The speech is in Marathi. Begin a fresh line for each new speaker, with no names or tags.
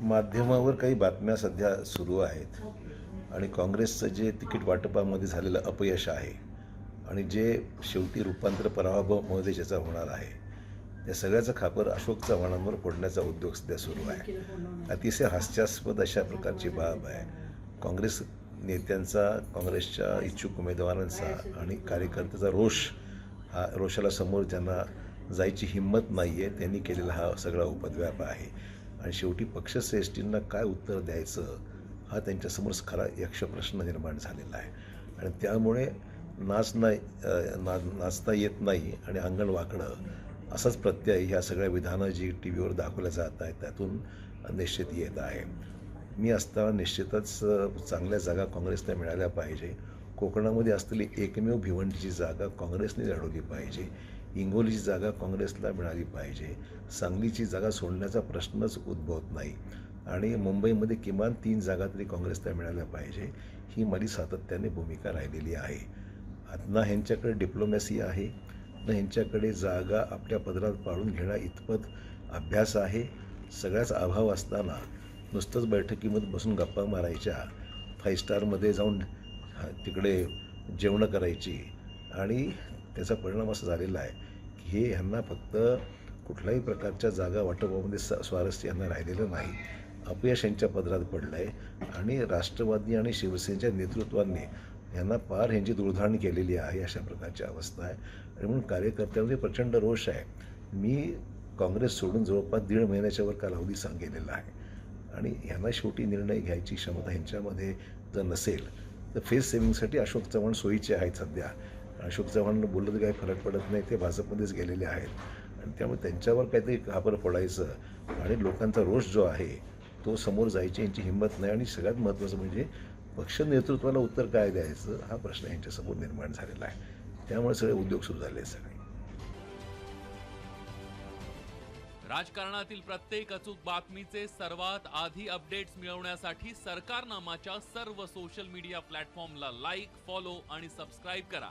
माध्यमावर काही बातम्या सध्या सुरू आहेत. आणि काँग्रेसचं जे तिकीट वाटपामध्ये झालेलं अपयश आहे आणि जे शेवटी रूपांतर पराभवामध्ये ज्याचा होणार आहे या सगळ्याचं खापर अशोक चव्हाणांवर फोडण्याचा उद्योग सध्या सुरू आहे. अतिशय हास्यास्पद अशा प्रकारची बाब आहे. काँग्रेस नेत्यांचा काँग्रेसच्या इच्छुक उमेदवारांचा आणि कार्यकर्त्याचा रोष हा रोषाला समोर ज्यांना जायची हिंमत नाही आहे त्यांनी केलेला हा सगळा उपद्व्याप आहे. आणि शेवटी पक्षश्रेष्ठींना काय उत्तर द्यायचं हा त्यांच्यासमोर खरा यक्षप्रश्न निर्माण झालेला आहे. आणि त्यामुळे नाच नाही ना नाचता येत नाही आणि अंगण वाकडं असाच प्रत्यय ह्या सगळ्या विधानं जी टी व्हीवर दाखवल्या जात आहेत त्यातून निश्चित येत आहे. मी असताना निश्चितच चांगल्या जागा काँग्रेसला मिळाल्या पाहिजे. कोकणामध्ये असलेली एकमेव भिवंडीची जागा काँग्रेसने लढवली पाहिजे. हिंगोलीची जागा काँग्रेसला मिळाली पाहिजे. सांगलीची जागा सोडण्याचा प्रश्नच उद्भवत नाही. आणि मुंबईमध्ये किमान तीन जागा तरी काँग्रेसला मिळाल्या पाहिजे. ही माझी सातत्याने भूमिका राहिलेली आहे. ना ह्यांच्याकडे डिप्लोमॅसी आहे. ना ह्यांच्याकडे जागा आपल्या पदरात पाळून घेण्या इतपत अभ्यास आहे. सगळ्याच अभाव असताना नुसतंच बैठकीमध्ये बसून गप्पा मारायच्या. फाईव्ह स्टारमध्ये जाऊन तिकडे जेवणं करायची. आणि त्याचा परिणाम असा झालेला आहे की हे ह्यांना फक्त कुठल्याही प्रकारच्या जागा वाटपामध्ये स स्वारस्य यांना राहिलेलं नाही. अपयश यांच्या पदरात पडलं आहे आणि राष्ट्रवादी आणि शिवसेनेच्या नेतृत्वाने यांना पार ह्यांची दुर्धारण केलेली आहे अशा प्रकारची अवस्था आहे. आणि म्हणून कार्यकर्त्यांमध्ये प्रचंड रोष आहे. मी काँग्रेस सोडून जवळपास दीड महिन्याच्या वर कालावधी सांगितलेला आहे. आणि ह्यांना शेवटी निर्णय घ्यायची क्षमता ह्यांच्यामध्ये जर नसेल तर फेस सेव्हिंगसाठी अशोक चव्हाण सोयीचे आहेत सध्या. अशोक चव्हाण बोललं तर काही फरक पडत नाही ते भाजपमध्येच गेलेले आहेत. आणि त्यामुळे त्यांच्यावर काहीतरी खापर फोडायचं आणि लोकांचा रोष जो आहे तो समोर जायची यांची हिंमत नाही. आणि सगळ्यात महत्त्वाचं म्हणजे पक्ष नेतृत्वाला उत्तर काय द्यायचं हा प्रश्न यांच्यासमोर निर्माण झालेला आहे. त्यामुळे सगळे उद्योग सुरू झाले सगळे.
राजकारणातील प्रत्येक अचूक बातमीचे सर्वात आधी अपडेट्स मिळवण्यासाठी सरकारनामाच्या सर्व सोशल मीडिया प्लॅटफॉर्मला लाईक फॉलो आणि सबस्क्राईब करा.